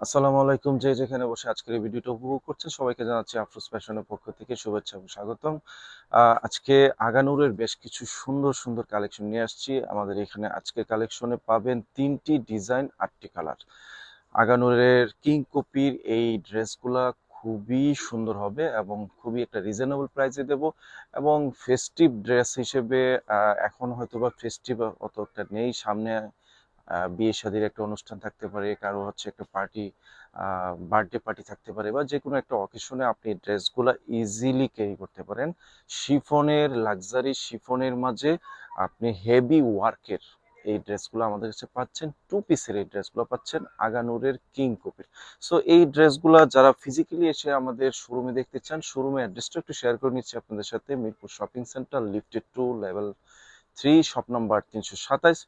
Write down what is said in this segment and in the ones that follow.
আসসালামু আলাইকুম, যে যেখানে বসে আজকের এই ভিডিওটা উপভোগ করছেন, সবাইকে জানাচ্ছি আফরোজ ফ্যাশনের পক্ষ থেকে শুভেচ্ছা এবং স্বাগতম। আজকে আগানুরের বেশ কিছু সুন্দর সুন্দর কালেকশন নিয়ে আসছি। আমাদের এখানে আজকের কালেকশনে পাবেন তিনটি ডিজাইন, আটটি কালার। আগানুরের কিং কপির এই ড্রেসগুলা খুবই সুন্দর হবে এবং খুবই একটা রিজনেবল প্রাইসে দেব এবং ফেস্টিভ ড্রেস হিসেবে এখন হয়তো বা ফেস্টিভ অত একটা নেই। সামনে বিয়ে শাদীর একটা অনুষ্ঠান থাকতে পারে, কারও হচ্ছে একটা পার্টি বার্থডে পার্টি থাকতে পারে বা যে কোনো একটা অকেশনে আপনি ড্রেসগুলো ইজিলি ক্যারি করতে পারেন। শিফনের লাক্সারি শিফনের মাঝে আপনি হেভি ওয়ার্কের এই ড্রেসগুলো আমাদের কাছে পাচ্ছেন টু পিসের এই ড্রেসগুলো পাচ্ছেন, আগানুরের কিং কপির সো এই ড্রেসগুলো যারা ফিজিক্যালি এসে আমাদের শোরুমে দেখতে চান শোরুমে অ্যাড্রেসটা একটু শেয়ার করে নিচ্ছি আপনাদের সাথে। Mirpur shopping centre lifted to level three shop number তিনশো সাতাইশ।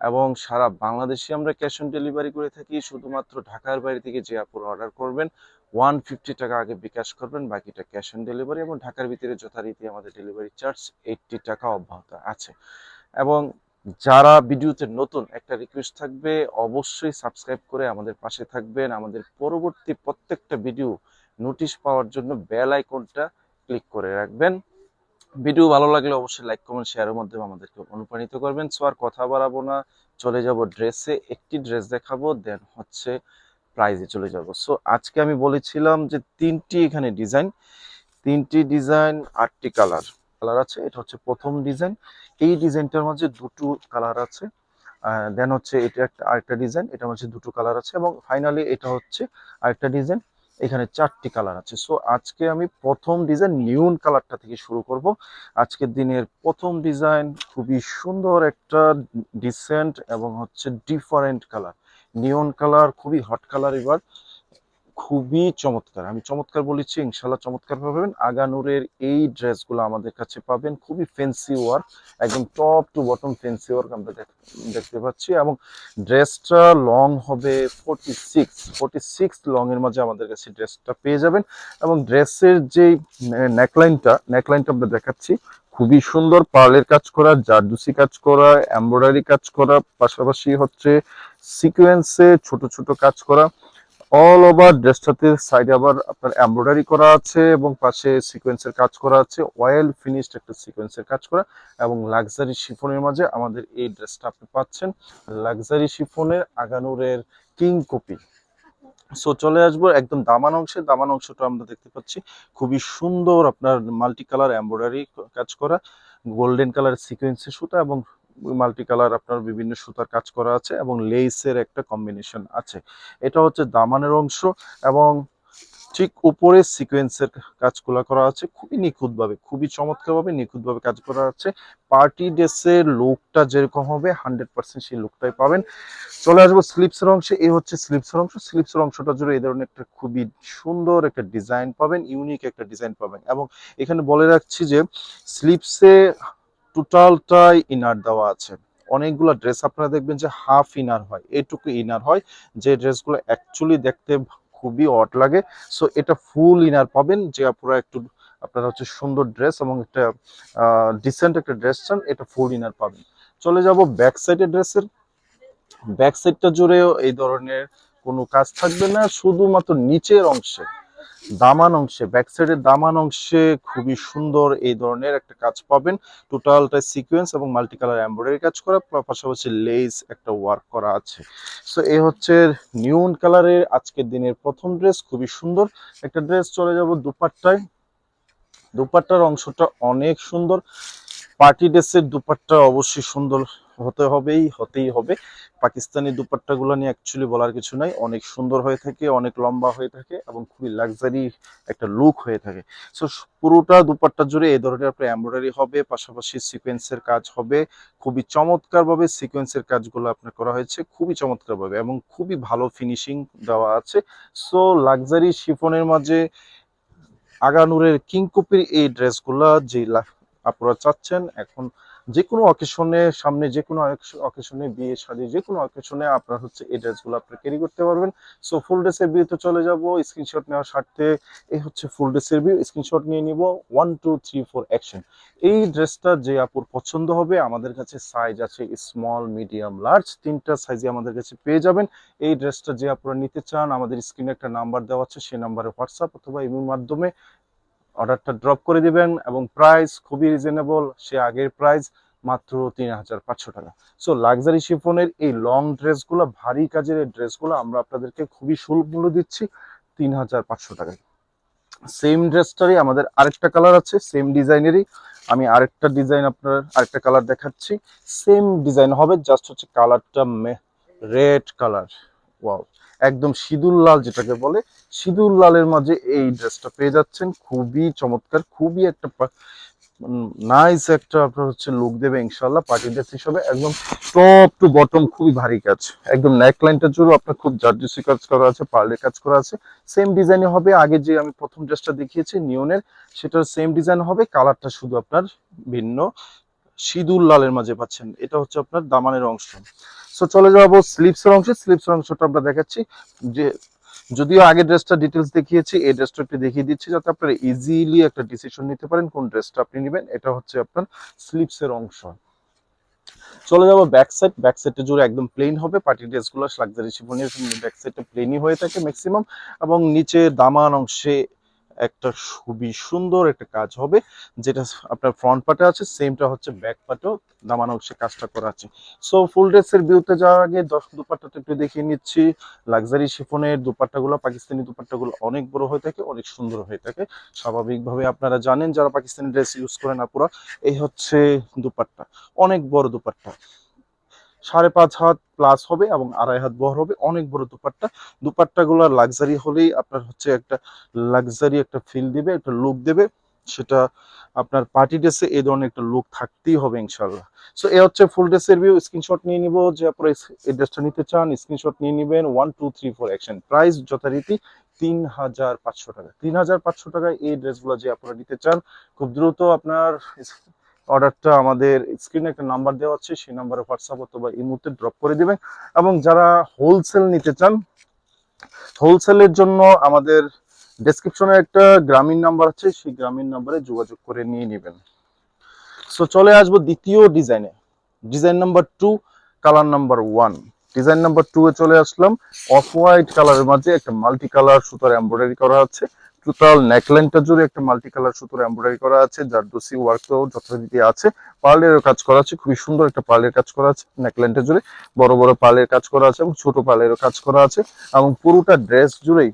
এবং সারা বাংলাদেশে আমরা ক্যাশ অন ডেলিভারি করে থাকি। শুধুমাত্র ঢাকার বাইরে থেকে যে আপুর অর্ডার করবেন ওয়ান ফিফটি টাকা আগে বিকাশ করবেন, বাকিটা ক্যাশ অন ডেলিভারি এবং ঢাকার ভিতরে যথারীতি আমাদের ডেলিভারি চার্জ এইটটি টাকা অব্যাহত আছে। এবং যারা ভিডিওতে নতুন, একটা রিকোয়েস্ট থাকবে, অবশ্যই সাবস্ক্রাইব করে আমাদের পাশে থাকবেন। আমাদের পরবর্তী প্রত্যেকটা ভিডিও নোটিশ পাওয়ার জন্য বেল আইকনটা ক্লিক করে রাখবেন। ভিডিও ভালো লাগলে অবশ্যই লাইক, কমেন্ট শেয়ারের মাধ্যমে আমাদেরকে অনুপ্রাণিত করবেন। সো আর কথা বাড়াবো না, চলে যাব ড্রেসে, একটি ড্রেস দেখাবো দেন হচ্ছে প্রাইজে চলে যাব। সো আজকে আমি বলেছিলাম যে তিনটি এখানে ডিজাইন তিনটি ডিজাইন আটটি কালার কালার আছে, এটা হচ্ছে প্রথম ডিজাইন এই ডিজাইনটার মাঝে দুটো কালার আছে দেন হচ্ছে এটা একটা, আরেকটা ডিজাইন এটার মাঝে দুটো কালার আছে এবং ফাইনালি এটা হচ্ছে আরেকটা ডিজাইন এখানে চারটি কালার আছে। সো আজকে আমি প্রথম ডিজাইন নিউন কালারটা থেকে শুরু করব। আজকের দিনের প্রথম ডিজাইন খুবই সুন্দর একটা ডিসেন্ট এবং হচ্ছে ডিফারেন্ট কালার নিউন কালার খুবই হট কালার এবার। খুবই চমৎকার। আমি চমৎকার বলেছি ইনশাল্লাহ চমৎকার পাবেন। আগানুরের এই ড্রেসগুলো আমাদের কাছে পাবেন। খুবই ফেন্সি ওয়ার্ক একদম top to bottom fancy work আমরা দেখ- দেখতে পাচ্ছি এবং ড্রেসটা লং হবে forty six forty six long এর মাঝে আমাদের কাছে ড্রেসটা পেয়ে যাবেন এবং ড্রেসের যে নেকলাইনটা নেকলাইনটা আমরা দেখাচ্ছি, খুবই সুন্দর পার্লের কাজ করা, জারদুসি কাজ করা এমব্রয়ডারি কাজ করা, পাশাপাশি হচ্ছে সিকোয়েন্সে ছোট ছোট কাজ করা। অল ওভার ড্রেসটাতে সাইডে আবার আপনার এমব্রয়ডারি করা আছে এবং পাশে সিকোয়েন্সের কাজ করা আছে অয়েল ফিনিশড একটা সিকোয়েন্সের কাজ করা এবং লাক্সারি শিফনের মাঝে আমাদের এই ড্রেসটা আপনি পাচ্ছেন লাক্সারি শিফনের আগানুরের কিং কপি সো চলে আসব একদম দামান অংশে, দামান অংশটা আমরা দেখতে পাচ্ছি, খুবই সুন্দর আপনার মাল্টি কালার এমব্রয়ডারি কাজ করা গোল্ডেন কালার সিকোয়েন্সের সুতা এবং মাল্টি কালার আপনার বিভিন্ন সুতার কাজ করা আছে এবং লেসের একটা কম্বিনেশন আছে। এটা হচ্ছে দামানের অংশ এবং ঠিক উপরে সিকোয়েন্সের কাজগুলো করা আছে। খুবই নিখুঁতভাবে, খুবই চমৎকারভাবে নিখুঁতভাবে কাজ করা আছে। পার্টি ড্রেসের লুকটা যেরকম হবে হান্ড্রেড পার্সেন্ট সেই লুকটাই পাবেন। চলে আসব স্লিপসের অংশে। এই হচ্ছে স্লিপসের অংশ। স্লিপসের অংশটা জুড়ে এই ধরনের একটা খুবই সুন্দর একটা ডিজাইন পাবেন ইউনিক একটা ডিজাইন পাবেন। এবং এখানে বলে রাখছি যে স্লিপসে টোটালটাই ইনার দেওয়া আছে। অনেকগুলো ড্রেস আপনারা দেখবেন যে হাফ ইনার হয়, এটুকু ইনার হয়, যে ড্রেসগুলো অ্যাকচুয়ালি দেখতে খুবই অট লাগে। সো এটা ফুল ইনার পাবেন, যে আপনারা একটু আপনারা হচ্ছে সুন্দর ড্রেস এবং একটা ডিসেন্ট একটা ড্রেস চান, এটা ফুল ইনার পাবেন। চলে যাব ব্যাক সাইডের ড্রেসের ব্যাক সাইডটা জুড়েও এই ধরনের কোনো কাজ থাকবে না, শুধুমাত্র নিচের অংশে। দামান অংশে ব্যাক সাইডের দামান অংশে খুবই সুন্দর এই ধরনের একটা কাজ পাবেন। টোটালটা সিকোয়েন্স এবং মাল্টি কালার এমব্রয়ডারি কাজ করা পাশাপাশি লেস একটা ওয়ার্ক করা আছে। সো এই হচ্ছে নিউন কালারের আজকের দিনের প্রথম ড্রেস খুবই সুন্দর। একটা ড্রেস চলে যাব দুপাট্টায়। দুপাট্টার অংশটা অনেক সুন্দর। পার্টি ড্রেসের দুপাট্টা অবশ্যই সুন্দর। হতে হবেই, হতেই হবে। পাকিস্তানি দুপাট্টাগুলো নিয়ে অ্যাকচুয়ালি বলার কিছু নাই। অনেক সুন্দর হয়ে থাকে, অনেক লম্বা হয়ে থাকে এবং খুবই লাক্সারি একটা লুক হয়ে থাকে। সো পুরোটা দুপাট্টা জুড়ে এই ধরনের আপনার এমব্রয়ডারি হবে, পাশাপাশি সিকোয়েন্সের কাজ হবে। খুবই চমৎকারভাবে সিকোয়েন্সের কাজগুলো আপনার করা হয়েছে, খুবই চমৎকারভাবে এবং খুবই ভালো ফিনিশিং দেওয়া আছে। সো লাক্সারি শিফনের মাঝে আগানুরের কিংকপির এই ড্রেসগুলা যে আপনারা চাচ্ছেন, এখন যে কোনো অকেশনে সামনে যে কোনো অকেশনে বিয়ে শাদী যে কোনো অকেশনে আপনার হচ্ছে এই ড্রেসগুলো আপনার ক্যারি করতে পারবেন। সো ফুল ড্রেসের বিয়েতে চলে যাব স্ক্রিনশট নেওয়ার স্বার্থে এই হচ্ছে ফুল ড্রেসের বিয়ে স্ক্রিনশট নিয়ে নিব। One two three four action এই ড্রেসটা যে আপুর পছন্দ হবে, আমাদের কাছে সাইজ আছে স্মল মিডিয়াম লার্জ তিনটা সাইজে আমাদের কাছে পেয়ে যাবেন। এই ড্রেসটা যে আপনারা নিতে চান, আমাদের স্ক্রিনে একটা নাম্বার দেওয়া আছে সেই নাম্বারে হোয়াটসঅ্যাপ অথবা ইমেল মাধ্যমে অর্ডারটা ড্রপ করে দিবেন এবং প্রাইস খুবই রিজনেবল সে আগের প্রাইস মাত্র তিন হাজার পাঁচশো টাকা। সো লাক্সারি শিফনের এই লং ড্রেসগুলো ভারী কাজের এই ড্রেসগুলো আমরা আপনাদেরকে খুবই সুলভ মূল্য দিচ্ছি তিন হাজার পাঁচশো টাকায়। সেম ড্রেসটারই আমাদের আরেকটা কালার আছে সেম ডিজাইনেরই আমি আরেকটা ডিজাইন আপনার, আরেকটা কালার দেখাচ্ছি। সেম ডিজাইন হবে জাস্ট হচ্ছে কালারটা রেড কালার ওয়াও একদম সিঁদুর লাল যেটাকে বলে, সিঁদুর লালের মাঝে এই ড্রেসটা পেয়ে যাচ্ছেন। খুবই চমৎকার, খুবই একটা নাইস একটা আপনার হচ্ছে লুক দেবে ইনশাল্লাহ পার্টি ড্রেস হিসেবে। একদম টপ টু বটম খুবই ভারী কাজ। একদম নেক লাইনটার জন্য আপনার খুব জার্জিসি কাজ করা আছে পার্লের কাজ করা আছে। সেম ডিজাইনে হবে, আগে যে আমি প্রথম ড্রেসটা দেখিয়েছি নিয়নের সেটার সেম ডিজাইন হবে। কালারটা শুধু আপনার ভিন্ন। সিঁদুর লালের মাঝে পাচ্ছেন। এটা হচ্ছে আপনার দামানের অংশ। সো চলে যাব স্লিপসের অংশে। স্লিপসের অংশটা আমরা দেখাচ্ছি। যে যদিও আগে ড্রেসটা ডিটেলস দেখিয়েছি, এই ড্রেসটা একটু দেখিয়ে দিচ্ছি যাতে আপনারা ইজিলি একটা ডিসিশন নিতে পারেন কোন ড্রেসটা আপনি নেবেন। এটা হচ্ছে আপনার স্লিপসের অংশ। চলে যাব ব্যাক সাইড ব্যাক সাইডে জুড়ে একদম প্লেন হবে। পার্টি ড্রেসগুলো লাক্সারি শিফনের ব্যাক সাইডে প্লেনই হয়ে থাকে ম্যাক্সিমাম এবং নিচে দামান অংশে একটা খুবই সুন্দর একটা কাজ হবে, যেটা আপনার ফ্রন্ট পার্টে আছে সেমটা হচ্ছে ব্যাক পার্টেও দামান অংশে কাজটা করা আছে। সো ফুল ড্রেসের ভিউতে যাওয়ার আগে দশ দুপাট্টাটা একটু দেখিয়ে নিচ্ছি। লাক্সারি শিফনের দুপাট্টাগুলো, পাকিস্তানি দুপাট্টাগুলো অনেক বড় হয়ে থাকে, অনেক সুন্দর হয়ে থাকে। স্বাভাবিকভাবে আপনারা জানেন, যারা পাকিস্তানি ড্রেস ইউজ করেন আপুরা, এই হচ্ছে দুপাট্টা, অনেক বড় দুপাট্টা। সাড়ে পাঁচ হাত প্লাস হবে এবং আড়াই হাত বহর হবে। অনেক বড় দুপাট্টা। দুপাট্টা গুলো লাক্সারি হলেই আপনার হচ্ছে একটা লাক্সারি একটা ফিল দিবে, একটা লুক দেবে। সেটা আপনার পার্টি ড্রেসে এই ধরনের একটা লুক থাকতেই হবে ইনশাল্লাহ সো এ হচ্ছে ফুল ড্রেসের ভিউ স্ক্রিনশট নিয়ে নিব। যে আপনারা এই ড্রেসটা নিতে চান স্ক্রিনশট নিয়ে নেবেন। One two three four action price যথারীতি তিন হাজার পাঁচশো টাকা। তিন হাজার পাঁচশো টাকায় এই ড্রেসগুলো যে আপনারা নিতে চান, খুব দ্রুত আপনার অর্ডারটা আমাদের স্ক্রিনে একটা নাম্বার দেওয়া আছে, সেই নাম্বারে হোয়াটসঅ্যাপ অথবা ইমোতে ড্রপ করে দিবেন। এবং যারা হোলসেল নিতে চান হোলসেলের জন্য আমাদের ডেসক্রিপশনে একটা গ্রামীণ নাম্বার আছে, সেই গ্রামীণ নাম্বারে যোগাযোগ করে নিয়ে নেবেন। সো চলে আসব দ্বিতীয় ডিজাইনে design number two colour number one design number two এ চলে আসলাম। অফ হোয়াইট কালারের মাঝে একটা মাল্টি কালার সুতার এমব্রয়ডারি করা আছে। টোটাল নেকলাইনটা জুড়ে একটা মাল্টি কালার সুতোর এমব্রয়ডারি করা আছে, যার দোষি ওয়ার্ক তো যথারীতি আছে। পার্লের কাজ করা আছে, খুবই সুন্দর একটা পার্লের কাজ করা আছে নেকলাইনটা জুড়ে। বড় বড় পার্লের কাজ করা আছে এবং ছোট পার্লেরও কাজ করা আছে এবং পুরোটা ড্রেস জুড়েই,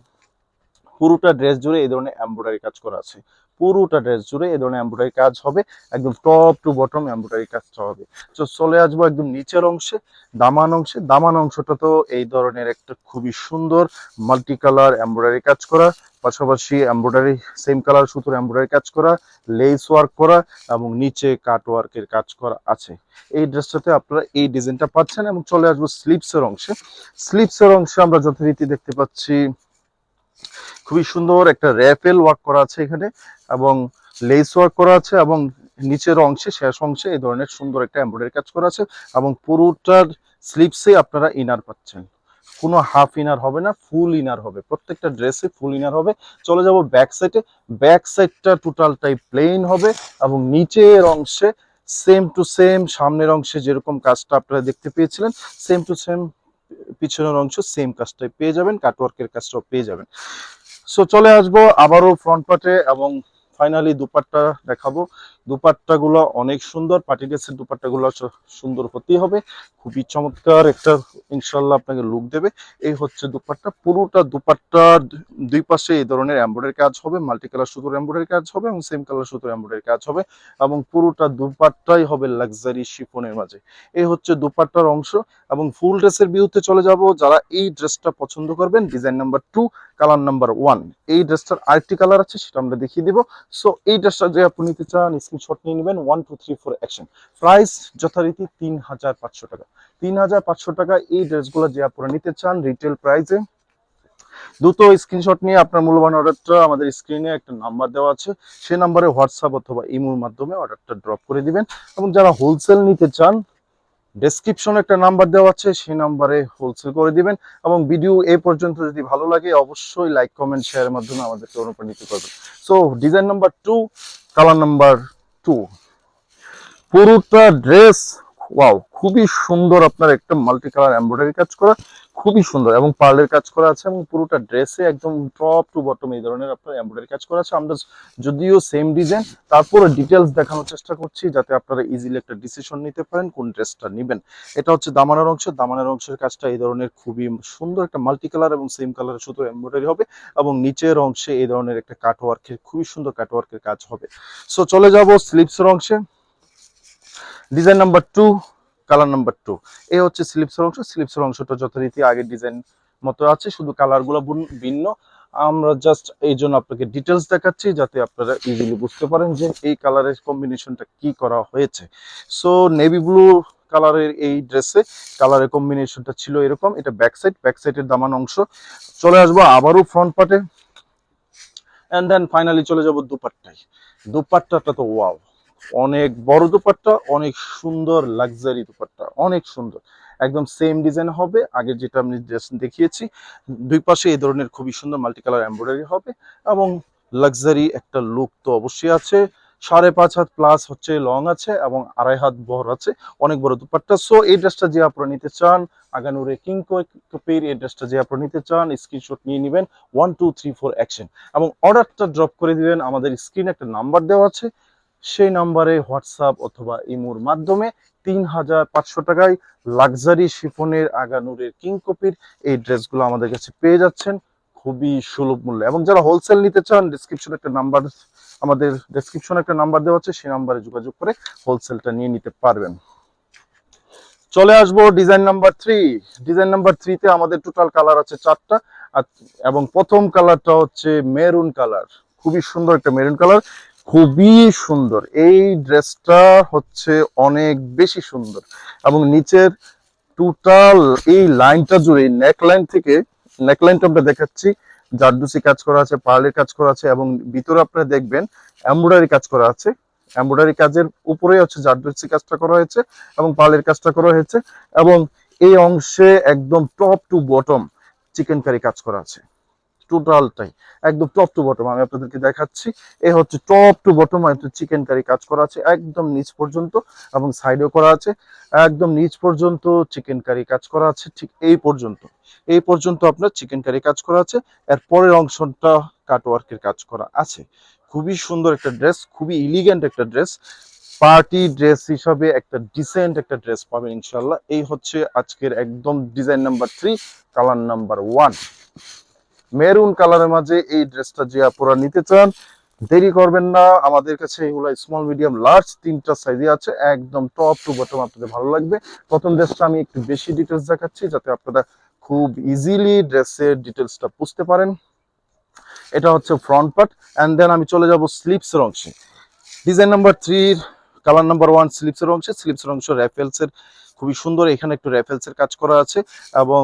পুরোটা ড্রেস জুড়ে এই ধরনের এমব্রয়ডারি কাজ করা আছে। পুরোটা ড্রেস জুড়ে এই ধরনের এমব্রয়ডারি কাজ হবে। একদম টপ টু বটম এমব্রয়ডারি কাজটা হবে। তো চলে আসব একদম নিচের অংশে, দামান অংশে। দামান অংশটা তো এই ধরনের একটা খুবই সুন্দর মাল্টি কালার এমব্রয়ডারি কাজ করা, পাশাপাশি এমব্রয়ডারি সেম কালার সুতোর এমব্রয়ডারি কাজ করা লেস ওয়ার্ক করা এবং নিচে কাট ওয়ার্কের কাজ করা আছে। এই ড্রেসটাতে আপনারা এই ডিজাইনটা পাচ্ছেন এবং চলে আসব স্লিপসের অংশে। স্লিপসের অংশে আমরা যথারীতি দেখতে পাচ্ছি খুবই সুন্দর একটা র্যাপেল ওয়ার্ক করা আছে এখানে এবং লেস ওয়ার্ক করা আছে এবং নিচের অংশে, শেষ অংশে এই ধরনের সুন্দর একটা এমব্রয়ডারি কাজ করা আছে এবং পুরোটার স্লিপসে আপনারা ইনার পাচ্ছেন। কোনো হাফ ইনার হবে না, ফুল ইনার হবে। প্রত্যেকটা ড্রেসে ফুল ইনার হবে। চলে যাব ব্যাক সাইডে। ব্যাক সাইডটা টোটালটাই প্লেন হবে এবং নিচের অংশে সেম টু সেম সামনের অংশে যেরকম কাজটা আপনারা দেখতে পেয়েছিলেন সেম টু সেম পিছনের অংশ সেম কাজটাই পেয়ে যাবেন কাটওয়ার্কের কাজটাও পেয়ে যাবেন। সো চলে আসব আবারও ফ্রন্ট পার্টে এবং ফাইনালি দুপাট্টা দেখাবো। দুপাট্টা গুলো অনেক সুন্দর। পার্টি ড্রেসের দুপাট্টা গুলো সুন্দর হতেই হবে। খুবই চমৎকার একটা ইনশাল্লাহ আপনাকে লুক দেবে। এই হচ্ছে দুপাট্টা। পুরোটা দুপাট্টা দুই পাশে এই ধরনের এমব্রয়ডারি কাজ হবে। মাল্টি কালার সুতোর এমব্রয়ডারি কাজ হবে এবং সেম কালার সুতোর এমব্রয়ডারি কাজ হবে এবং পুরোটা দুপাট্টাই হবে লাক্সারি শিফনের মাঝে। এই হচ্ছে দুপাট্টার অংশ এবং ফুল ড্রেসের বিরুদ্ধে চলে যাব। যারা এই ড্রেসটা পছন্দ করবেন design number two colour number one এই ড্রেসটার আরেকটি কালার আছে, সেটা আমরা দেখিয়ে দিব। সো এই ড্রেসটা যে আপনি নিতে চান স্ক্রিনশট নিয়ে নেবেন one two three four action price যথারীতি তিন হাজার পাঁচশো টাকা। তিন হাজার পাঁচশো টাকা এই ড্রেসগুলো যে আপনারা নিতে চান রিটেল প্রাইসে দ্রুত স্ক্রিনশট নিয়ে আপনার মূল্যবান অর্ডারটা আমাদের স্ক্রিনে একটা নাম্বার দেওয়া আছে। সেই নাম্বারে হোয়াটসঅ্যাপ অথবা ইমোর মাধ্যমে অর্ডারটা ড্রপ করে দিবেন। এবং যারা হোলসেল নিতে চান ডেসক্রিপশনে একটা নাম্বার দেওয়া আছে, সেই নাম্বারে হোলসেল করে দিবেন এবং ভিডিও এ পর্যন্ত যদি ভালো লাগে, অবশ্যই লাইক কমেন্ট শেয়ারের মাধ্যমে আমাদেরকে অনুপ্রাণিত করবেন। So design number two colour number two পুরোটা ড্রেস ওয়াও খুবই সুন্দর আপনার একটা মাল্টি কালার এমব্রয়ডারি কাজ করা, খুবই সুন্দর এবং পার্লের কাজ করা আছে এবং পুরোটা ড্রেসে একদম টপ টু বটম এই ধরনের আপনার এমব্রয়ডারি কাজ করা আছে। আমরা যদিও সেম ডিজাইন তারপরে ডিটেলস দেখানোর চেষ্টা করছি যাতে আপনারা ইজিলি একটা ডিসিশন নিতে পারেন কোন ড্রেসটা নেবেন। এটা হচ্ছে দামানের অংশ, দামানের অংশের কাজটা এই ধরনের খুবই সুন্দর একটা মাল্টি কালার এবং সেম কালারের শুধু এমব্রয়ডারি হবে এবং নিচের অংশে এই ধরনের একটা কাটওয়ার্কের খুবই সুন্দর কাটওয়ার্কের কাজ হবে। সো চলে যাব স্লিপসের অংশে। Design number two colour number two এই হচ্ছে স্লিপসের অংশ। স্লিপসের অংশটা যথারীতি আগের ডিজাইন মতো আছে, শুধু কালারগুলো ভিন্ন আমরা জাস্ট এই জন্য আপনাকে ডিটেলস দেখাচ্ছি, যাতে আপনারা ইজিলি বুঝতে পারেন যে এই কালারের কম্বিনেশনটা কি করা হয়েছে। সো নেভি ব্লু কালারের এই ড্রেসে কালারের কম্বিনেশনটা ছিল এরকম। এটা ব্যাক সাইড ব্যাক সাইডের দামান অংশ। চলে আসব আবারও ফ্রন্ট পার্টে এন্ড দেন ফাইনালি চলে যাব দুপাট্টায়। দুপাট্টাটা তো ওয়াও অনেক বড় দুপাট্টা, অনেক সুন্দর লাক্সারি দুপাট্টা, অনেক সুন্দর। একদম সেম ডিজাইন হবে, আগে যেটা আমি দেখিয়েছি, দুই পাশে এই ধরনের খুবই সুন্দর মাল্টি কালার এমব্রয়ডারি হবে এবং লাক্সারি একটা লুক তো অবশ্যই আছে। সাড়ে পাঁচ হাত প্লাস হচ্ছে লং আছে এবং আড়াই হাত বহর আছে, অনেক বড় দুপাট্টা। সো এই ড্রেসটা যে আপনারা নিতে চান, আগানুরে কিং এই ড্রেসটা যে আপনারা নিতে চান স্ক্রিনশট নিয়ে নেবেন। One two three four action এবং অর্ডারটা ড্রপ করে দিবেন, আমাদের স্ক্রিনে একটা নাম্বার দেওয়া আছে। সেই নাম্বারে হোয়াটসঅ্যাপ অথবা ইমোর মাধ্যমে তিন হাজার পাঁচশো টাকায় লাক্সারি শিফনের আগানুরের কিং কপির এই ড্রেসগুলো আমাদের কাছে পেয়ে যাচ্ছেন। খুবই সুলভ মূল্যে। এবং যারা হোলসেল নিতে চান ডিসক্রিপশনে একটা নাম্বার আমাদের ডেসক্রিপশনে একটা নাম্বার দেওয়া আছে, সেই নাম্বারে যোগাযোগ করে হোলসেলটা নিয়ে নিতে পারবেন। চলে আসব design number three design number থ্রিতে আমাদের টোটাল কালার আছে চারটা। এবং প্রথম কালারটা হচ্ছে মেরুন কালার খুবই সুন্দর একটা মেরুন কালার খুবই সুন্দর। এই ড্রেসটা হচ্ছে অনেক বেশি সুন্দর এবং নিচের টোটাল এই লাইনটা জুড়ে নেক লাইন থেকে নেক লাইনটা আমরা দেখাচ্ছি। জারদুসি কাজ করা আছে, পার্লের কাজ করা আছে এবং ভিতরে আপনারা দেখবেন এমব্রয়ডারি কাজ করা আছে। এমব্রয়ডারি কাজের উপরে হচ্ছে জারদুসি কাজটা করা হয়েছে এবং পার্লের কাজটা করা হয়েছে এবং এই অংশে একদম top to bottom chikankari কাজ করা আছে। টোটালটাই একদম টপ টু বটম আমি আপনাদেরকে দেখাচ্ছি। এ হচ্ছে top to bottom chikankari কাজ করা আছে একদম নিচ পর্যন্ত এবং সাইডেও করা আছে। একদম নিচ পর্যন্ত চিকেন কারি কাজ করা আছে, ঠিক এই পর্যন্ত। এই পর্যন্ত আপনার চিকেন কারি কাজ করা আছে, এর পরের অংশটা কাটওয়ার্কের কাজ করা আছে। খুবই সুন্দর একটা ড্রেস খুবই ইলিগেন্ট একটা ড্রেস পার্টি ড্রেস হিসাবে একটা ডিসেন্ট একটা ড্রেস পাবেন ইনশাল্লাহ এই হচ্ছে আজকের একদম design number three colour number one maroon কালারের মাঝে এই ড্রেসটা যে আপনারা নিতে চান, দেরি করবেন না। আমাদের কাছে এগুলো স্মল মিডিয়াম লার্জ তিনটা সাইজে আছে, একদম টপ টু বটম আপনাদের ভালো লাগবে। প্রথম ড্রেসটা আমি একটু বেশি ডিটেলস দেখাচ্ছি, যাতে আপনারা খুব ইজিলি ড্রেসের ডিটেলসটা বুঝতে পারেন। এটা হচ্ছে ফ্রন্ট পার্ট অ্যান্ড দেন আমি চলে যাব স্লিপসের অংশে। ডিজাইন নাম্বার থ্রির কালার নাম্বার ওয়ান স্লিপসের অংশে। স্লিপসের অংশ র্যাফেলসের খুবই সুন্দর। এখানে একটু র্যাফেলসের কাজ করা আছে, এবং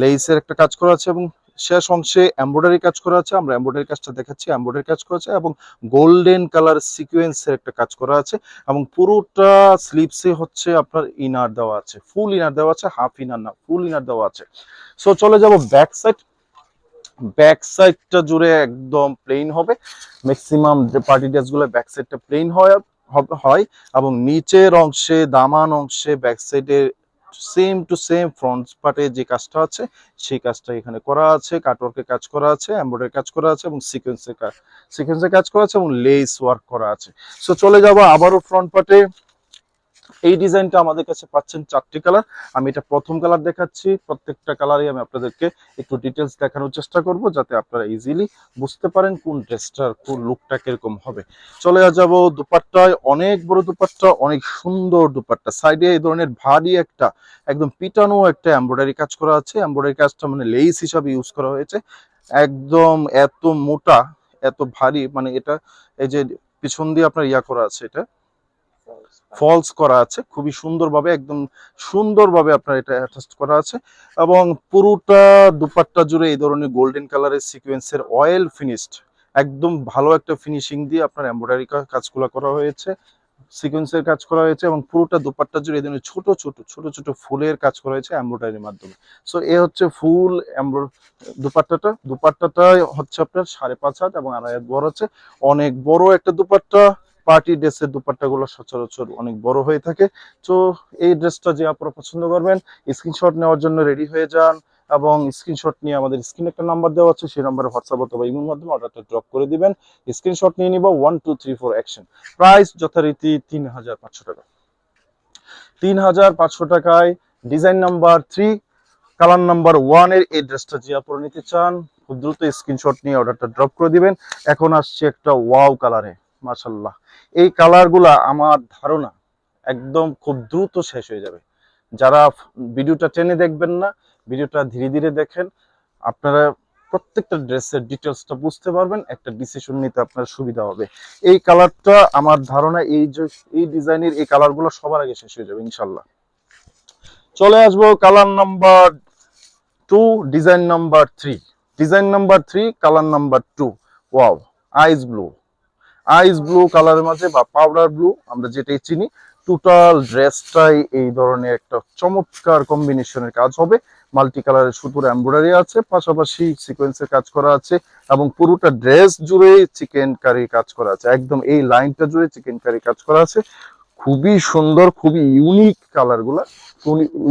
লেইসের একটা কাজ করা আছে, এবং শেষ অংশে এমব্রয়ডারি কাজ করা আছে, আমরা এমব্রয়ডারি কাজটা দেখাচ্ছি এমব্রয়ডারি কাজ করা আছে এবং গোল্ডেন কালার সিকোয়েন্সের একটা কাজ করা আছে এবং পুরোটা স্লিপসে হচ্ছে আপনার ইনার দেওয়া আছে ফুল ইনার দেওয়া আছে হাফ ইনার না ফুল ইনার দেওয়া আছে। সো চলে যাব ব্যাক সাইড ব্যাক সাইডটা জুড়ে একদম প্লেন হবে। ম্যাক্সিমাম যে পার্টি ড্রেসগুলো ব্যাক সাইডটা প্লেন হয় হয় এবং নিচের অংশে, দামান অংশে ব্যাক সাইডে সেম টু সেম ফ্রন্ট পার্টে যে কাজটা আছে, সেই কাজটা এখানে করা আছে কাটওয়ার্কের কাজ করা আছে এমব্রয়ডারি কাজ করা আছে এবং সিকোয়েন্সের কাজ সিকোয়েন্সের কাজ করা আছে এবং লেস ওয়ার্ক করা আছে। সো চলে যাব আবারও ফ্রন্ট পার্টে এই ডিজাইনটা আমাদের কাছে পাচ্ছেন চারটি কালার। আমি এটা প্রথম কালার দেখাচ্ছি, প্রত্যেকটা কালারই আমি আপনাদেরকে একটু ডিটেলস দেখানোর চেষ্টা করব যাতে আপনারা ইজিলি বুঝতে পারেন কোন ড্রেসটার কোন লুকটা কীরকম হবে। চলে যাব দুপাট্টায়, অনেক বড় দুপাট্টা, অনেক সুন্দর দুপাট্টা। সাইডে এই ধরনের ভারী একটা, একদম পিটানো একটা এমব্রয়ডারি কাজ করা আছে। এমব্রয়ডারি কাজটা মানে লেস হিসাবে ইউজ করা হয়েছে। একদম এত মোটা, এত ভারী মানে এটা এই যে পিছন দিয়ে আপনার ইয়া করা আছে এটা। ফলস করা আছে, খুবই সুন্দরভাবে, একদম সুন্দরভাবে আপনার এটা অ্যাটাচ করা আছে এবং পুরোটা দুপাট্টা জুড়ে এই ধরনের গোল্ডেন কালারের সিকোয়েন্সের অয়েল ফিনিশড একদম ভালো একটা ফিনিশিং দিয়ে আপনার এমব্রয়ডারি কাজগুলো করা হয়েছে সিকোয়েন্সের কাজ করা হয়েছে এবং পুরোটা দুপাট্টা জুড়ে এই ধরনের ছোট ছোট ছোট ছোট ফুলের কাজ করা হয়েছে এমব্রয়ডারির মাধ্যমে। সো এ হচ্ছে ফুল এমব্রয় দুপাট্টাটা দুপাট্টাটা হচ্ছে আপনার সাড়ে পাঁচ হাত এবং আড়াই হাত বড় আছে। অনেক বড় একটা দুপাট্টা পার্টি ড্রেসের দুপাট্টাগুলো সচরাচর অনেক বড় হয়ে থাকে। তো এই ড্রেসটা যে আপনারা পছন্দ করবেন স্ক্রিনশট নেওয়ার জন্য রেডি হয়ে যান এবং স্ক্রিনশট নিয়ে আমাদের স্ক্রিনে একটা নাম্বার দেওয়া আছে, সেই নাম্বারে হোয়াটসঅ্যাপ অথবা ইমের মাধ্যমে অর্ডারটা ড্রপ করে দিবেন। স্ক্রিনশট নিয়ে নিব one two three four action price যথারীতি তিন হাজার পাঁচশো টাকা। তিন হাজার পাঁচশো টাকায় design number three colour number ওয়ানের এই ড্রেসটা যে আপনারা নিতে চান, খুব দ্রুত স্ক্রিনশট নিয়ে অর্ডারটা ড্রপ করে দিবেন। এখন আসছে একটা ওয়াও কালারে মাশাল্লাহ এই কালারগুলা আমার ধারণা একদম খুব দ্রুত শেষ হয়ে যাবে। যারা ভিডিওটা টেনে দেখবেন না, ভিডিওটা ধীরে ধীরে দেখেন, আপনারা প্রত্যেকটা ড্রেসের ডিটেলসটা বুঝতে পারবেন, একটা ডিসিশন নিতে আপনার সুবিধা হবে। এই কালারটা আমার ধারণা এই যে, এই ডিজাইনের এই কালারগুলো সবার আগে শেষ হয়ে যাবে ইনশাল্লাহ চলে আসব colour number two, design number three. Design number three, colour number two. Wow, ice blue. Ice blue কালারের মাঝে বা পাউডার ব্লু আমরা যেটাই চিনি টোটাল ড্রেসটাই এই ধরনের একটা চমৎকার কম্বিনেশনের কাজ হবে। মাল্টি কালারের সুতোর এমব্রয়ডারি আছে, পাশাপাশি সিকোয়েন্সের কাজ করা আছে এবং পুরোটা ড্রেস জুড়ে চিকেন কারি কাজ করা আছে। একদম এই লাইনটা জুড়ে চিকেন কারি কাজ করা আছে। খুবই সুন্দর, খুবই ইউনিক কালারগুলা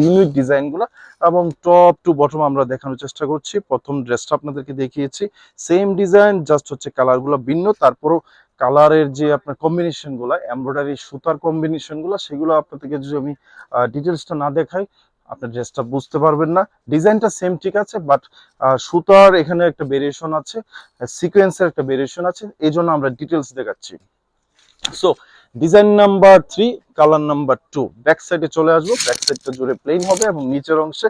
ইউনিক ডিজাইনগুলা এবং টপ টু বটম আমরা দেখানোর চেষ্টা করছি। প্রথম ড্রেসটা আপনাদেরকে দেখিয়েছি। সেম ডিজাইন জাস্ট হচ্ছে কালারগুলো ভিন্ন, তারপরও কালারের যে আপনার কম্বিনেশনগুলো এমব্রয়ডারি সুতার কম্বিনেশনগুলো সেগুলো আপনাদেরকে যদি আমি ডিটেলসটা না দেখাই, আপনার ড্রেসটা বুঝতে পারবেন না। ডিজাইনটা সেম ঠিক আছে বাট সুতার এখানে একটা ভেরিয়েশন আছে সিকোয়েন্সের একটা ভেরিয়েশন আছে এই জন্য আমরা ডিটেলস দেখাচ্ছি। So design number three colour number two back সাইডে চলে আসব। ব্যাক সাইডটা জুড়ে প্লেন হবে এবং নিচের অংশে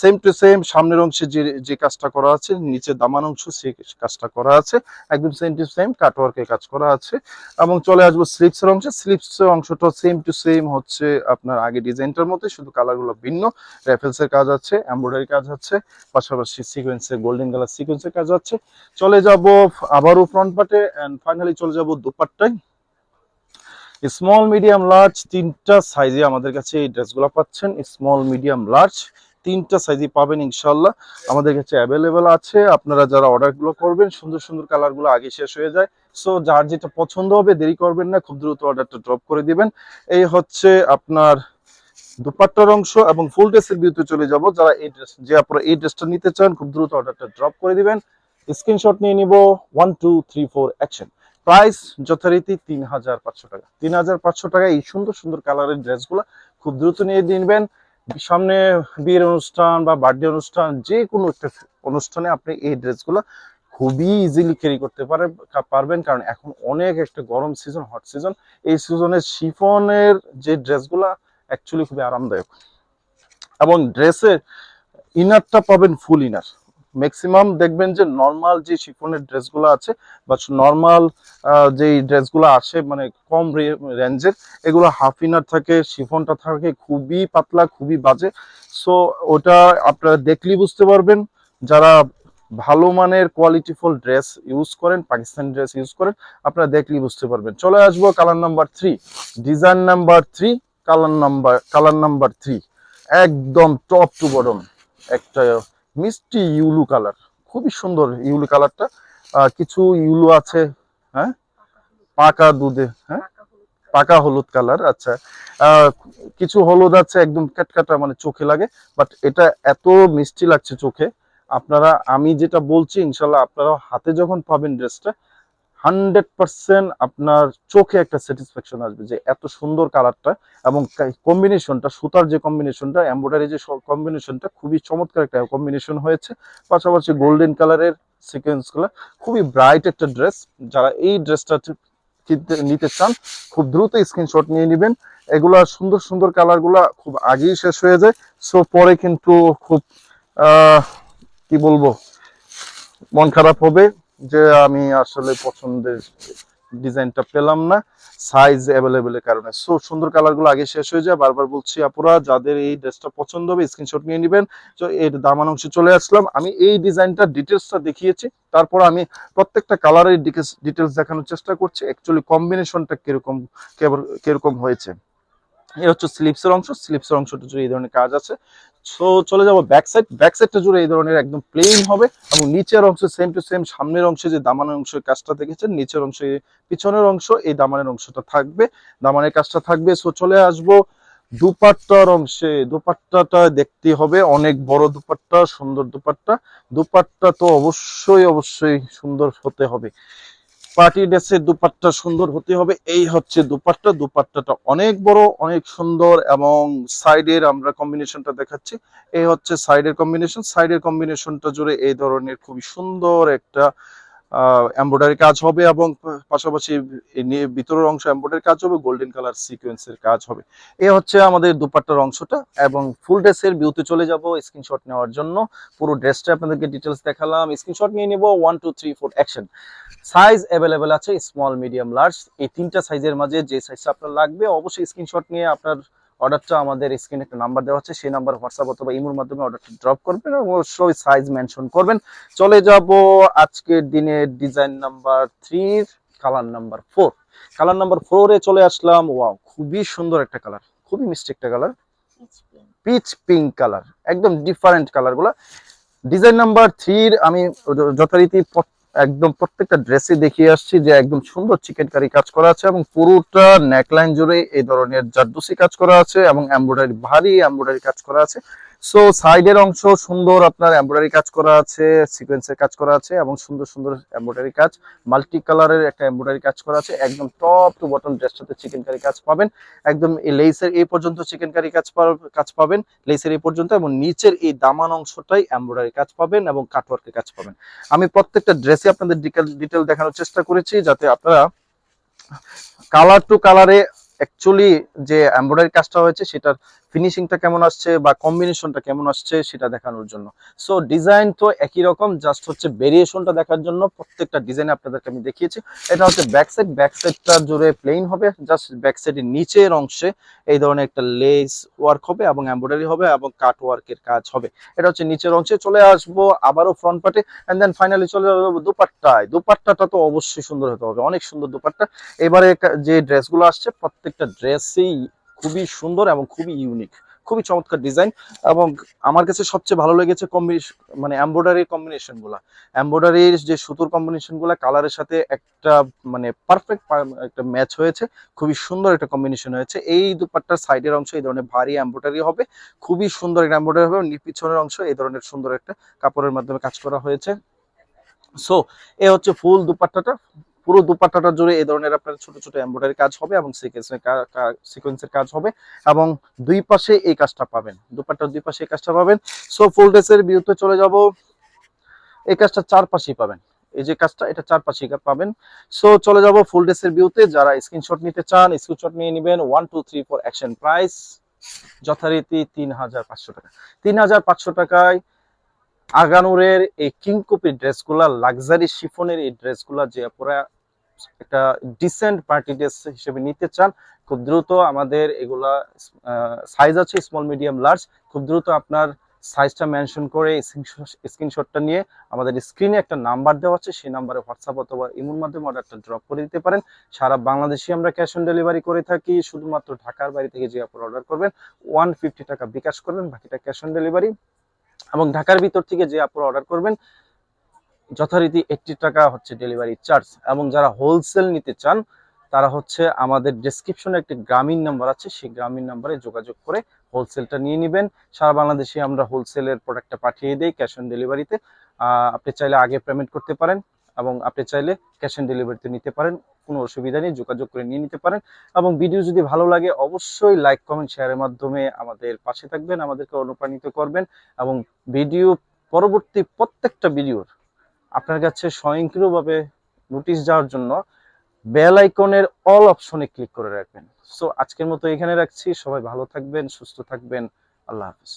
সেম টু সেম সামনের অংশে যে যে কাজটা করা আছে, নিচে দামান অংশ সেই কাজটা করা আছে। একদম সেম টু সেম কাটওয়ার্কে কাজ করা আছে। এবং চলে আসব স্লিপসের অংশে। স্লিপসের অংশটা সেম টু সেম হচ্ছে আপনার আগে ডিজাইনটার মধ্যে শুধু কালারগুলো ভিন্ন। র্যাফেলসের কাজ আছে এমব্রয়ডারি কাজ আছে, পাশাপাশি সিকোয়েন্সের গোল্ডেন কালার সিকোয়েন্সের কাজ আছে। চলে যাব আবারও ফ্রন্ট পার্টে অ্যান্ড ফাইনালি চলে যাব দুপাট্টায়। স্মল মিডিয়াম লার্জ তিনটা সাইজে আমাদের কাছে এই ড্রেসগুলো পাচ্ছেন। স্মল মিডিয়াম লার্জ তিনটা সাইজে পাবেন ইনশাল্লাহ আমাদের কাছে অ্যাভেলেবেল আছে। আপনারা যারা অর্ডারগুলো করবেন, সুন্দর সুন্দর কালারগুলো আগে শেষ হয়ে যায়। সো যার যেটা পছন্দ হবে, দেরি করবেন না, খুব দ্রুত অর্ডারটা ড্রপ করে দিবেন। এই হচ্ছে আপনার দুপাট্টার অংশ এবং ফুল ড্রেসের বিরুদ্ধে চলে যাব। যারা এই ড্রেস যে আপনারা এই ড্রেসটা নিতে চান, খুব দ্রুত অর্ডারটা ড্রপ করে দিবেন। স্ক্রিনশট নিয়ে নিব। One two three four action price যথারীতি তিন হাজার পাঁচশো টাকা। তিন হাজার পাঁচশো টাকা এই সুন্দর সুন্দর কালারের ড্রেসগুলো খুব দ্রুত নিয়ে নিবেন সামনে বিয়ের অনুষ্ঠান বা বার্থডে অনুষ্ঠান, যে কোনো একটা অনুষ্ঠানে আপনি এই ড্রেসগুলো খুবই ইজিলি ক্যারি করতে পারে পারবেন। কারণ এখন অনেক একটা গরম সিজন হট সিজন এই সিজনে শিফনের যে ড্রেসগুলো অ্যাকচুয়ালি খুবই আরামদায়ক। এবং ড্রেসের ইনারটা পাবেন ফুল ইনার ম্যাক্সিমাম দেখবেন যে নর্মাল যে শিফনের ড্রেসগুলো আছে বা নর্মাল যে ড্রেসগুলো আসে মানে কম রেঞ্জের এগুলো হাফ ইনার থাকে শিফনটা থাকে, খুবই পাতলা, খুবই বাজে। সো ওটা আপনারা দেখলেই বুঝতে পারবেন। যারা ভালো মানের কোয়ালিটিফুল ড্রেস ইউজ করেন পাকিস্তানি ড্রেস ইউজ করেন, আপনারা দেখলেই বুঝতে পারবেন। চলে আসব colour number three design number three colour number colour number three একদম টপ টু বটম একটা মিষ্টি ইউলু কালার। খুবই সুন্দর ইউলু কালারটা। কিছু ইউলু আছে হ্যাঁ? পাকা দুধে হ্যাঁ? পাকা হলুদ কালার আচ্ছা। কিছু হলুদ আছে, একদম কাটকাটা মানে চোখে লাগে, বাট এটা এত মিষ্টি লাগছে চোখে। আপনারা, আমি যেটা বলছি, ইনশাল্লাহ আপনারা হাতে যখন পাবেন ড্রেসটা হান্ড্রেড পার্সেন্ট আপনার চোখে একটা স্যাটিসফ্যাকশন আসবে যে এত সুন্দর কালারটা এবং কম্বিনেশনটা, সুতার যে কম্বিনেশনটা, এমব্রয়ডারি যে কম্বিনেশনটা খুবই চমৎকার একটা কম্বিনেশন হয়েছে। পাশাপাশি গোল্ডেন কালারের সিকোয়েন্সগুলো, খুবই ব্রাইট একটা ড্রেস। যারা এই ড্রেসটা কিনতে নিতে চান, খুব দ্রুত স্ক্রিনশট নিয়ে নেবেন। এগুলা সুন্দর সুন্দর কালারগুলা খুব আগেই শেষ হয়ে যায়। সো পরে কিন্তু খুব কি বলব? মন খারাপ হবে। যে আমি আসলে পছন্দের ডিজাইনটা পেলাম না সাইজ অ্যাভেলেবেলের কারণে। সো সুন্দর কালারগুলো আগে শেষ হয়ে যায়। বারবার বলছি, আপুরা, যাদের এই ড্রেসটা পছন্দ হবে স্ক্রিনশট নিয়ে নেবেন। তো এর দামান অংশে চলে আসলাম। আমি এই ডিজাইনটা ডিটেলসটা দেখিয়েছি। তারপর আমি প্রত্যেকটা কালারের ডিটেলস দেখানোর চেষ্টা করছি। অ্যাকচুয়ালি কম্বিনেশনটা কীরকম কীরকম হয়েছে। এই হচ্ছে স্লিপসের অংশ স্লিপসের অংশটা জুড়ে এই ধরনের কাজ আছে। সো চলে যাব ব্যাক সাইড ব্যাক সাইডটা জুড়ে এই ধরনের একদম প্লেন হবে এবং নিচের অংশ সেম টু সেম সামনের অংশে যে দামানের অংশের কাজটা দেখেছেন, নিচের অংশে পিছনের অংশ, এই দামানের অংশটা থাকবে, দামানের কাজটা থাকবে। সো চলে আসব দুপাট্টার অংশে। দুপাট্টাটা দেখতে হবে, অনেক বড় দুপাট্টা, সুন্দর দুপাট্টা। দুপাট্টা তো অবশ্যই অবশ্যই সুন্দর হতে হবে। পার্টি ড্রেসের দুপাট্টা সুন্দর হতে হবে। এই হচ্ছে দুপাট্টা। দুপাট্টাটা অনেক বড়, অনেক সুন্দর এবং সাইডের আমরা কম্বিনেশনটা দেখাচ্ছি। এই হচ্ছে সাইডের কম্বিনেশন সাইডের কম্বিনেশনটা জুড়ে এই ধরনের খুবই সুন্দর একটা এমব্রয়ডারি কাজ হবে এবং পাশাপাশি ভিতরের অংশ এমব্রয়ডারি কাজ হবে গোল্ডেন কালার সিকোয়েন্সের কাজ হবে। এ হচ্ছে আমাদের দুপাট্টার অংশটা এবং ফুল ড্রেসের ভিউতে চলে যাব স্ক্রিনশট নেওয়ার জন্য। পুরো ড্রেসটা আপনাদেরকে ডিটেলস দেখালাম। স্ক্রিনশট নিয়ে নেব one two three four action size available আছে স্মল মিডিয়াম লার্জ এই তিনটা সাইজের মাঝে যে সাইজটা আপনার লাগবে, অবশ্যই স্ক্রিনশট নিয়ে আপনার অর্ডারটা আমাদের স্ক্রিনে একটা নাম্বার দেওয়া আছে সেই নাম্বার হোয়াটসঅ্যাপ অথবা ইমোর মাধ্যমে অর্ডারটা ড্রপ করবেন এবং অবশ্যই সাইজ মেনশন করবেন। চলে যাব আজকের দিনের ডিজাইন নাম্বার থ্রির colour number four colour number ফোরে চলে আসলাম। ওয়াও খুবই সুন্দর একটা কালার খুবই মিষ্টি একটা কালার পিচ পিঙ্ক কালার একদম ডিফারেন্ট কালারগুলা। ডিজাইন নাম্বার থ্রির আমি যথারীতি একদম প্রত্যেকটা ড্রেসে দেখিয়ে আসছি যে একদম সুন্দর চিকেন কারি কাজ করা আছে এবং পুরোটা নেকলাইন জুড়ে এই ধরনের জারদুসি কাজ করা আছে এবং এমব্রয়ডারি ভারী এমব্রয়ডারি কাজ করা আছে। সো সাইডের অংশ সুন্দর, আপনার এমব্রয়ডারি কাজ করা আছে সিকোয়েন্সের কাজ করা আছে এবং সুন্দর সুন্দর এমব্রয়ডারি কাজ। মাল্টি কালারের একটা এমব্রয়ডারি কাজ করা আছে। একদম টপ টু বটম ড্রেসটাতে চিকেন কারি কাজ পাবেন। একদম এই লেসের এই পর্যন্ত চিকেন কারি কাজ কাজ পাবেন। লেসের এই পর্যন্ত এবং নিচের এই দামান অংশটাই এমব্রয়ডারি কাজ পাবেন এবং কাটওয়ার্কের কাজ পাবেন। আমি প্রত্যেকটা ড্রেসে আপনাদের ডিটেল দেখানোর চেষ্টা করেছি যাতে আপনারা কালার টু কালারে অ্যাকচুয়ালি যে এমব্রয়ডারি কাজটা হয়েছে, সেটার ফিনিশিংটা কেমন আসছে বা কম্বিনেশনটা কেমন আসছে সেটা দেখানোর জন্য। সো ডিজাইন তো একই রকম জাস্ট হচ্ছে ভেরিয়েশনটা দেখার জন্য প্রত্যেকটা ডিজাইন আপনাদেরকে আমি দেখিয়েছি। এটা হচ্ছে ব্যাক সাইড ব্যাক সাইডটা জুড়ে প্লেন হবে জাস্ট ব্যাক সাইডের নিচের অংশে এই ধরনের একটা লেস ওয়ার্ক হবে এবং এমব্রয়ডারি হবে এবং কাট ওয়ার্কের কাজ হবে। এটা হচ্ছে নিচের অংশে চলে আসব আবারও ফ্রন্ট পার্টে অ্যান্ড দেন ফাইনালি চলে যাব দুপাট্টায়। দুপাট্টাটা তো অবশ্যই সুন্দর হতে হবে, অনেক সুন্দর দুপাট্টা। এবারে যে ড্রেসগুলো আসছে প্রত্যেকটা ড্রেসই খুবই সুন্দর এবং খুবই ইউনিক খুবই চমৎকার ডিজাইন এবং আমার কাছে সবচেয়ে ভালো লেগেছে কম্বিনেশন মানে এমব্রয়ডারির কম্বিনেশনগুলা। এমব্রয়ডারির যে সুতোর কম্বিনেশনগুলা কালারের সাথে একটা মানে পারফেক্ট একটা ম্যাচ হয়েছে, খুবই সুন্দর একটা কম্বিনেশন হয়েছে। এই দুপাট্টার সাইডের অংশ এই ধরনের ভারী এমব্রয়ডারি হবে, খুবই সুন্দর একটা এমব্রয়ডারি হবে পিছনের অংশ এই ধরনের সুন্দর একটা কাপড়ের মাধ্যমে কাজ করা হয়েছে। সো এ হচ্ছে ফুল দুপাট্টাটা। পুরো দুপাট্টাটা জুড়ে এই ধরনের আপনার ছোট ছোট এমব্রয়ডারি কাজ হবে এবং সিকোয়েন্সের সিকোয়েন্সের কাজ হবে এবং দুই পাশে এই কাজটা পাবেন। দুপাট্টার দুই পাশে এই কাজটা পাবেন। সো ফুল ড্রেসের বিরুদ্ধে চলে যাব। এই কাজটা চার পাশেই পাবেন। এই যে কাজটা, এটা চার পাশেই পাবেন। সো চলে যাব ফুল ড্রেসের বিউতে যারা স্ক্রিনশট নিতে চান স্ক্রিনশট নিয়ে নেবেন। One two three four action price যথারীতি তিন হাজার পাঁচশো টাকা। তিন হাজার পাঁচশো টাকায় আগানুরের এই কিংকপি ড্রেসগুলা লাক্সারি শিফনের এই ড্রেসগুলা যে পুরা একটা ডিসেন্ট পার্টি ড্রেস হিসেবে নিতে চান, খুব দ্রুত আমাদের এগুলা সাইজ আছে স্মল মিডিয়াম লার্জ খুব দ্রুত আপনার সাইজটা মেনশন করে স্ক্রিনশটটা নিয়ে আমাদের স্ক্রিনে একটা নাম্বার দেওয়া আছে, সেই নাম্বারে হোয়াটসঅ্যাপ অথবা ইমোর মাধ্যমে অর্ডারটা ড্রপ করে দিতে পারেন। সারা বাংলাদেশে আমরা ক্যাশ অন ডেলিভারি করে থাকি, শুধুমাত্র ঢাকার বাড়ি থেকে যে আপনার অর্ডার করবেন ওয়ান টাকা বিকাশ করবেন, বাকিটা ক্যাশ অন ডেলিভারি এবং ঢাকার ভিতর থেকে যে আপনারা অর্ডার করবেন যথারীতি এইটটি টাকা হচ্ছে ডেলিভারি চার্জ এবং যারা হোলসেল নিতে চান, তারা হচ্ছে আমাদের ডেসক্রিপশনে একটি গ্রামীণ নাম্বার আছে, সেই গ্রামীণ নাম্বারে যোগাযোগ করে হোলসেলটা নিয়ে নেবেন। সারা বাংলাদেশে আমরা হোলসেলের প্রোডাক্টটা পাঠিয়ে দিই ক্যাশ অন ডেলিভারিতে আপনি চাইলে আগে পেমেন্ট করতে পারেন এবং আপনি চাইলে ক্যাশ অন ডেলিভারিতে নিতে পারেন, কোনো অসুবিধা নেই, যোগাযোগ করে নিয়ে নিতে পারেন। এবং ভিডিও যদি ভালো লাগে, অবশ্যই লাইক কমেন্ট শেয়ারের মাধ্যমে আমাদের পাশে থাকবেন, আমাদেরকে অনুপ্রাণিত করবেন এবং ভিডিও পরবর্তী প্রত্যেকটা ভিডিওর আপনার কাছে স্বয়ংক্রিয়ভাবে নোটিশ যাওয়ার জন্য বেল আইকনের অল অপশনে ক্লিক করে রাখবেন। সো আজকের মতো এখানে রাখছি। সবাই ভালো থাকবেন, সুস্থ থাকবেন। আল্লাহ হাফিজ।